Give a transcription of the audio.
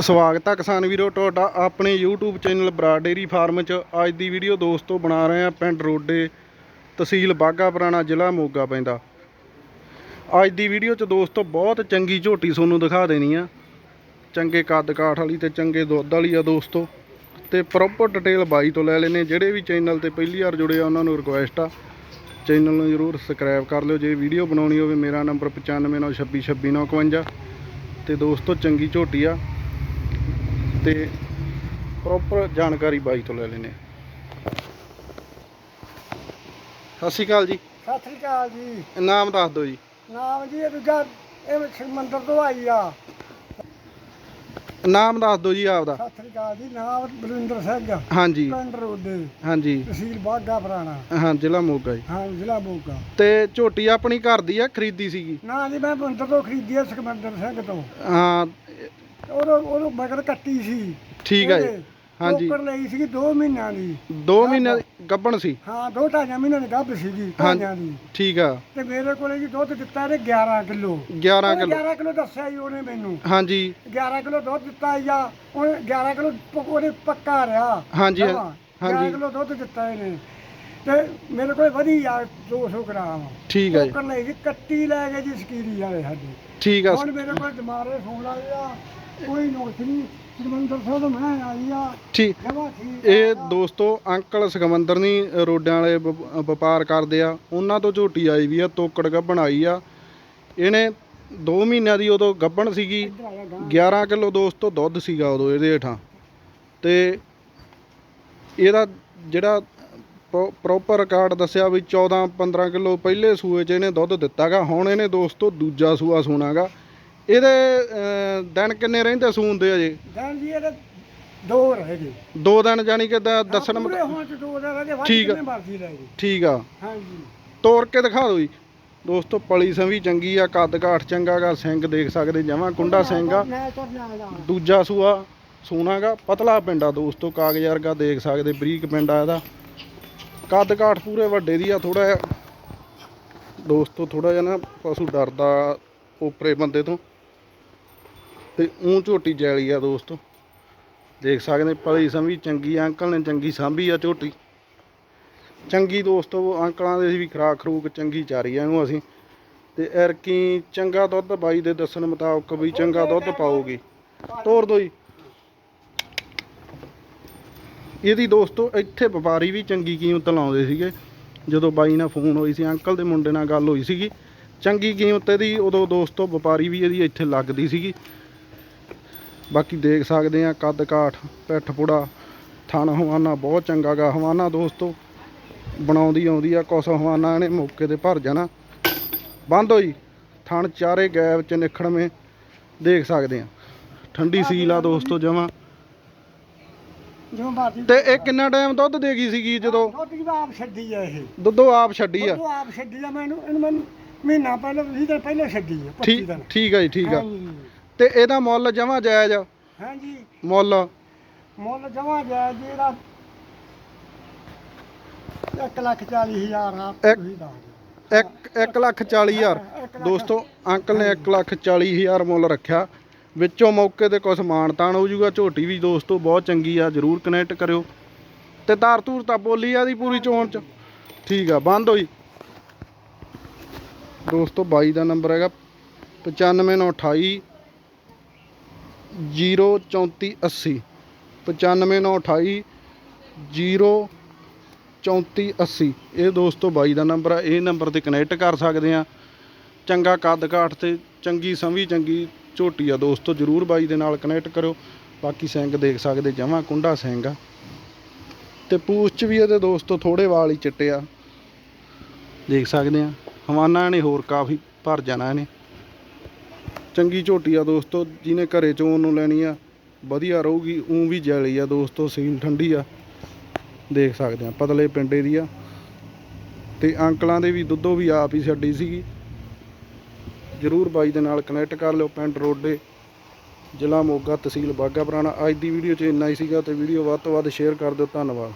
ਸਵਾਗਤ ਆ ਕਿਸਾਨ ਵੀਰੋ, ਤੁਹਾਡਾ ਆਪਣੇ YouTube ਚੈਨਲ ਬਰਾ ਡੇਰੀ ਫਾਰਮ 'ਚ। ਅੱਜ ਦੀ ਵੀਡੀਓ ਦੋਸਤੋ ਬਣਾ ਰਹੇ ਆ ਪਿੰਡ ਰੋਡੇ, ਤਹਿਸੀਲ ਬਾਗਾ ਪੁਰਾਣਾ ਜ਼ਿਲ੍ਹਾ ਮੋਗਾ ਪੈਂਦਾ। ਅੱਜ ਦੀ ਵੀਡੀਓ 'ਚ ਦੋਸਤੋ ਬਹੁਤ ਚੰਗੀ ਝੋਟੀ ਤੁਹਾਨੂੰ ਦਿਖਾ ਦੇਣੀ ਆ। ਚੰਗੇ ਕੱਦ ਕਾਠ ਵਾਲੀ ਤੇ ਚੰਗੇ ਦੁੱਧ ਵਾਲੀ ਆ ਦੋਸਤੋ। ਤੇ ਪ੍ਰੋਪਰ ਡਿਟੇਲ ਬਾਈ ਤੋਂ ਲੈ ਲੈਨੇ ਜਿਹੜੇ ਵੀ ਚੈਨਲ ਤੇ ਪਹਿਲੀ ਵਾਰ ਜੁੜੇ ਆ, ਉਹਨਾਂ ਨੂੰ ਰਿਕੁਐਸਟ ਆ। ਚੈਨਲ ਨੂੰ ਜਰੂਰ ਸਬਸਕ੍ਰਾਈਬ ਕਰ ਲਿਓ। ਜੇ ਵੀਡੀਓ ਬਣਾਉਣੀ ਹੋਵੇ, ਮੇਰਾ ਨੰਬਰ 9596262951 ਤੇ ਦੋਸਤੋ ਚੰਗੀ ਝੋਟੀ ਆ। ਤੇ ਪ੍ਰੋਪਰ ਜਾਣਕਾਰੀ ਬਾਈ ਤੋਂ ਲੈ ਲੈਨੇ ਸਤਿ ਸ਼੍ਰੀ ਅਕਾਲ ਜੀ। ਸਤਿ ਸ੍ਰੀ ਅਕਾਲ ਜੀ। ਨਾਮ ਦੱਸ ਦਿਓ ਜੀ। ਨਾਮ ਜੀ ਇਹ ਦੂਜਾ ਇਹ ਸ਼ਿਵਮੰਦਰ ਤੋਂ ਆਈ ਆ। ਨਾਮ ਦੱਸ ਦਿਓ ਜੀ ਆਪਦਾ। ਸਤਿ ਸ੍ਰੀ ਅਕਾਲ ਜੀ ਨਾਮ ਬਲਵਿੰਦਰ ਸਿੰਘ। ਹਾਂਜੀ। ਪਿੰਡ ਰੋਡੇ ਹਾਂਜੀ। ਤਹਿਸੀਲ ਬਾਗਾ ਪੁਰਾਣਾ। ਹਾਂ ਜ਼ਿਲ੍ਹਾ ਮੋਗਾ ਜੀ। ਹਾਂ ਜ਼ਿਲ੍ਹਾ ਮੋਗਾ। ਤੇ ਝੋਟੀ ਆਪਣੀ ਘਰ ਦੀ ਆ ਖਰੀਦੀ ਸੀਗੀ? ਨਾ ਜੀ ਮੈਂ ਬੰਦਰ ਤੋਂ ਖਰੀਦੀ ਆ ਸੁਖਮੰਦਰ ਸਿੰਘ ਤੋਂ। ਹਾਂ ਉਦੋਂ ਉਦੋਂ ਮਗਰ ਕੱਟੀ ਸੀ। ਠੀਕ ਹੈ ਜੀ। ਉਹਦੇ ਹਾਂਜੀ। ਟੋਕਰ ਲਈ ਸੀਗੀ 2 ਮਹੀਨਿਆਂ ਦੀ। 2 ਮਹੀਨੇ ਦੀ ਗੱਭਣ ਸੀ? ਹਾਂ ਦੋ ਢਾਈਆਂ ਮਹੀਨਿਆਂ ਦੀ ਗੱਭ ਸੀਗੀ ਢਾਈਆਂ ਦੀ। ਠੀਕ ਆ। ਤੇ ਮੇਰੇ ਕੋਲੇ ਜੀ ਦੁੱਧ ਦਿੱਤਾ ਇਹਨੇ 11 ਕਿਲੋ। 11 ਕਿਲੋ। 11 ਕਿਲੋ ਦੱਸਿਆ ਜੀ ਉਹਨੇ ਮੈਨੂੰ। ਹਾਂਜੀ। 11 ਕਿਲੋ ਦੁੱਧ ਦਿੱਤਾ ਜਾਂ ਉਹਨੇ 11 ਕਿਲੋ ਪ- ਉਹਨੇ ਪੱਕਾ ਰਿਹਾ ਹਾਂਜੀ ਹਾਂਜੀ ਹਾਂਜੀ। 11 ਕਿਲੋ ਦੁੱਧ ਦਿੱਤਾ ਇਹਨੇ। ਤੇ ਮੇਰੇ ਕੋਲ ਵਧੀ ਆ 200 ਗ੍ਰਾਮ। ਠੀਕ ਆ ਜੀ। ਟੋਕਰ ਲਈ ਜੀ ਕੱਟੀ ਲੈ ਗਏ ਜੀ ਸਕੀਰੀ ਵਾਲੇ ਸਾਡੇ। ਠੀਕ ਆ। ਹੁਣ ਮੇਰੇ ਕੋਲ ਸੋਣ ਵਾਲੇ ਆ ਕੋਈ ਨੋਟ ਨਹੀਂ। ਸਰਮੰਦਰ ਸਾਹਿਬ ਤੋਂ ਮੈਂ ਆਈ ਆ। ਠੀਕ। ਇਹ ਦੋਸਤੋ ਅੰਕਲ ਸਕਮੰਦਰ ਨਹੀਂ ਰੋਡਾਂ ਵਾਲੇ ਵਪ- ਵਪਾਰ ਕਰਦੇ ਆ। ਉਹਨਾਂ ਤੋਂ ਝੋਟੀ ਆਈ ਵੀ ਆ ਤੋਕੜ ਗੱਭਣ ਆਈ ਆ। ਇਹਨੇ 2 ਮਹੀਨਿਆਂ ਦੀ ਉਦੋਂ ਗੱਭਣ ਸੀਗੀ। ਇੱਧਰ ਆ ਜਾ ਗਾਂ। 11 ਕਿਲੋ ਦੋਸਤੋ ਦੁੱਧ ਸੀਗਾ ਉਦੋਂ ਇਹਦੇ ਹੇਠਾਂ। ਤੇ ਇਹਦਾ ਜਿਹੜਾ ਪ੍ਰੋਪਰ ਰਿਕਾਰਡ ਦੱਸਿਆ ਵੀ 14 15 ਕਿਲੋ ਪਹਿਲੇ ਸੂਏ 'ਚ ਇਹਨੇ ਦੁੱਧ ਦਿੱਤਾਗਾ। ਹੁਣ ਇਹਨੇ ਦੋਸਤੋ ਦੂਜਾ ਸੂਆ ਸੂਣਾਗਾ। ਇਹਦੇ ਅਹ, ਦਿਨ ਕਿੰਨੇ ਰਹਿੰਦੇ ਸੂਣਦੇ ਅਜੇ ਜਾਨ ਜੀ ਇਹਦੇ ਦੋ ਰਹਿ ਗਏ। ਦੋ ਦਿਨ ਜਾਨੀ ਕਿ ਦ- ਦੱਸਣ ਪੂਰੇ ਮੁਤਾ- ਹੋਣ ਚ ਦੋ ਰਹਿ ਗਏ ਵੱਧ ਠੀਕ ਆ। ਕਿੰਨੇ ਮਰਜ਼ੀ ਰਹਿ ਗਏ। ਠੀਕ ਆ। ਹਾਂਜੀ। ਤੋੜ ਕੇ ਦਿਖਾ ਦਿਓ ਜੀ। ਦੋਸਤੋ ਪਲੀ ਸੰਵੀ ਚੰਗੀ ਆ ਕੱਦ ਕਾਠ ਚੰਗਾਗਾ ਸਿੰਘ ਦੇਖ ਸਕਦੇ ਜਮਾਂ ਕੁੰਡਾ ਸਿੰਘ ਆ। ਮੈਂ ਜਾ ਦੂਜਾ ਸੂਆ ਸੋਨਾਗਾ ਪਤਲਾ ਪਿੰਡਾ ਦੋਸਤੋ ਕਾਗਜ਼ ਵਰਗਾ ਦੇਖ ਸਕਦੇ ਬਰੀਕ ਪਿੰਡਾ ਇਹਦਾ। ਕੱਦ ਕਾਠ ਪੂਰੇ ਵੱਡੇ ਦੀ ਆ ਥੋੜਾ ਦੋਸਤੋ ਥੋੜਾ ਜਿਹਾ ਨਾ ਪਸ਼ੂ ਡਰਦਾ ਉਪਰੇ ਬੰਦੇ ਤੋਂ। ਤੇ ਉਂ ਝੋਟੀ ਜੈਲੀ ਆ ਦੋਸਤੋ। ਦੇਖ ਸਕਦੇ ਪਲੀ ਸੰਵੀ ਚੰਗੀ ਅੰਕਲ ਨੇ ਚੰਗੀ ਸਾਂਭੀ ਆ ਝੋਟੀ। ਚੰਗੀ ਦੋਸਤੋ, ਅੰਕਲਾਂ ਦੇ ਵੀ ਖਰਾਕ ਖਰੂਕ ਚੰਗੀ ਚਾਰੀ ਆ ਇਹਨੂੰ ਅਸੀਂ। ਤੇ ਐਰਕੀ ਚੰਗਾ ਦੁੱਧ ਬਾਈ ਦੇ ਦੱਸਣ ਮੁਤਾਬਕ ਵੀ ਚੰਗਾ ਦੁੱਧ ਪਾਉਗੀ ਤੋਰ ਦੋ ਜੀ। ਇਹਦੀ ਦੋਸਤੋ, ਇੱਥੇ ਵਪਾਰੀ ਵੀ ਚੰਗੀ ਕੀਮਤ ਲਾਉਂਦੇ ਸੀਗੇ। ਜਦੋਂ ਬਾਈ ਨਾਲ ਫੋਨ ਹੋਈ ਸੀ, ਅੰਕਲ ਦੇ ਮੁੰਡੇ ਨਾਲ ਗੱਲ ਹੋਈ ਸੀਗੀ। ਚੰਗੀ ਕੀਮਤ ਇਹਦੀ, ਉਦੋਂ ਦੋਸਤੋ, ਵਪਾਰੀ ਵੀ ਇਹਦੀ ਇੱਥੇ ਲੱਗਦੀ ਸੀਗੀ। ਬਾਕੀ ਦੇਖ ਸਕਦੇ ਆ ਕੱਦ ਕਾਠ ਪਿੱਠ ਪੁੜਾ ਥਣ ਹਵਾਨਾ ਬਹੁਤ ਚੰਗਾ ਗਾ। ਹਵਾਨਾ ਦੋਸਤੋ ਬਣਾਉਂਦੀ ਆਉਂਦੀ ਆ ਕੁਛ ਹਵਾਨਾ ਇਹਨੇ ਮੌਕੇ ਤੇ ਭਰ ਜਾਣਾ। ਬੰਦ ਹੋਈ ਥਣ ਚਾਰੇ ਗੈਬ ਚ ਨਿਖੜਵੇਂ ਦੇਖ ਸਕਦੇ ਆ। ਠੰਡੀ ਸੀਲ ਆ ਦੋਸਤੋ ਜਮਾਂ। ਤੇ ਇਹ ਕਿੰਨਾ ਟਾਈਮ ਦੁੱਧ ਦੇਗੀ ਸੀਗੀ ਜਦੋਂ? ਦੁੱਧ ਦੀ ਆਪ ਛੱਡੀ ਆ ਇਹ। ਦੁੱਧੋ ਆਪ ਛੱਡੀ ਆ? ਦੁੱਧ ਆਪ ਛੱਡੀ ਆ ਮੈਨੂੰ ਇਹਨੂੰ ਮੈਨੂੰ ਮਹੀਨਾ ਪਹਿਲਾਂ 20 ਦਿਨ ਪਹਿਲਾਂ ਛੱਡੀ ਆ 25 ਠੀਕ ਦਿਨ। ਠੀਕ ਆ ਜੀ ਠੀਕ ਆ। ਤੇ ਇਹਦਾ ਮੁੱਲ ਜਮਾ ਜਾਇਜ਼ ਆ? ਹਾਂਜੀ। ਮੁੱਲ? ਮੁੱਲ ਜਮਾ ਗਿਆ ਜਿਹੜਾ 1 ਲੱਖ 40 ਹਜ਼ਾਰ ਆ ਇੱਕ- ਤੁਸੀਂ ਦੱਸ ਦਿਓ। 1 1 ਲੱਖ 40 ਹਜ਼ਾਰ। ਦੋਸਤੋ ਅੰਕਲ ਨੇ 1 ਲੱਖ 40 ਹਜ਼ਾਰ ਮੁੱਲ ਰੱਖਿਆ। ਵਿੱਚੋਂ ਮੌਕੇ ਤੇ ਕੁਝ ਮਾਣ ਤਾਣ ਹੋ ਜਾਊਗਾ। ਝੋਟੀ ਵੀ ਦੋਸਤੋ ਬਹੁਤ ਚੰਗੀ ਆ। ਜਰੂਰ ਕਨੈਕਟ ਕਰਿਓ। ਤੇ ਧਾਰ ਧੂਰ ਤਾਂ ਬੋਲੀ ਆ ਦੀ ਪੂਰੀ ਚੋਣ ਚ। ਠੀਕ ਆ ਬੰਦ ਹੋਈ। ਦੋਸਤੋ ਬਾਈ ਦਾ ਨੰਬਰ ਹੈਗਾ। 95928 03480 95928 03480 ਇਹ ਦੋਸਤੋ ਬਾਈ ਦਾ ਨੰਬਰ ਆ, ਇਹ ਨੰਬਰ ਤੇ ਕਨੈਕਟ ਕਰ ਸਕਦੇ ਆ। ਚੰਗਾ ਕੱਦ ਕਾਠ ਤੇ ਚੰਗੀ ਸੰਵੀ, ਚੰਗੀ ਝੋਟੀ ਆ ਦੋਸਤੋ, ਜਰੂਰ ਬਾਈ ਦੇ ਨਾਲ ਕਨੈਕਟ ਕਰਿਓ। ਬਾਕੀ ਸਿੰਘ ਦੇਖ ਸਕਦੇ, ਜਮਾਂ ਕੁੰਡਾ ਸਿੰਘ ਆ। ਤੇ ਪੂਛ ਚ ਵੀ ਇਹਦੇ ਦੋਸਤੋ ਥੋੜੇ ਵਾਲ ਹੀ ਚਿੱਟੇ ਆ। ਦੇਖ ਸਕਦੇ ਆ, ਹਵਾਨਾ ਨੇ ਹੋਰ ਕਾਫੀ ਭਰ ਜਾਣਾ ਇਹਨੇ। ਚੰਗੀ ਝੋਟੀ ਆ ਦੋਸਤੋ, ਜਿਹਨੇ ਘਰੇ ਚੋਣ ਨੂੰ ਲੈਣੀ ਆ, ਵਧੀਆ ਰਹੂਗੀ, ਉਂ ਵੀ ਜੈਲੀ ਆ ਦੋਸਤੋ ਸੀਲ ਠੰਡੀ ਆ। ਦੇਖ ਸਕਦੇ ਆ, ਪਤਲੇ ਪਿੰਡੇ ਦੀ ਆ। ਤੇ ਅੰਕਲਾਂ ਦੇ ਵੀ ਦੁੱਧੋ ਵੀ ਆਪ ਹੀ ਛੱਡੀ ਸੀਗੀ। ਜਰੂਰ ਬਾਈ ਦੇ ਨਾਲ ਕਨੈਕਟ ਕਰ ਲਿਓ ਪਿੰਡ ਰੋਡੇ ਜ਼ਿਲ੍ਹਾ ਮੋਗਾ ਤਹਿਸੀਲ ਬਾਗਾ ਪੁਰਾਣਾ। ਅੱਜ ਦੀ ਵੀਡੀਓ 'ਚ ਇੰਨਾ ਹੀ ਸੀਗਾ ਤੇ ਵੀਡੀਓ ਵੱਧ ਤੋਂ ਵੱਧ ਸ਼ੇਅਰ ਕਰ ਦਿਓ, ਧੰਨਵਾਦ।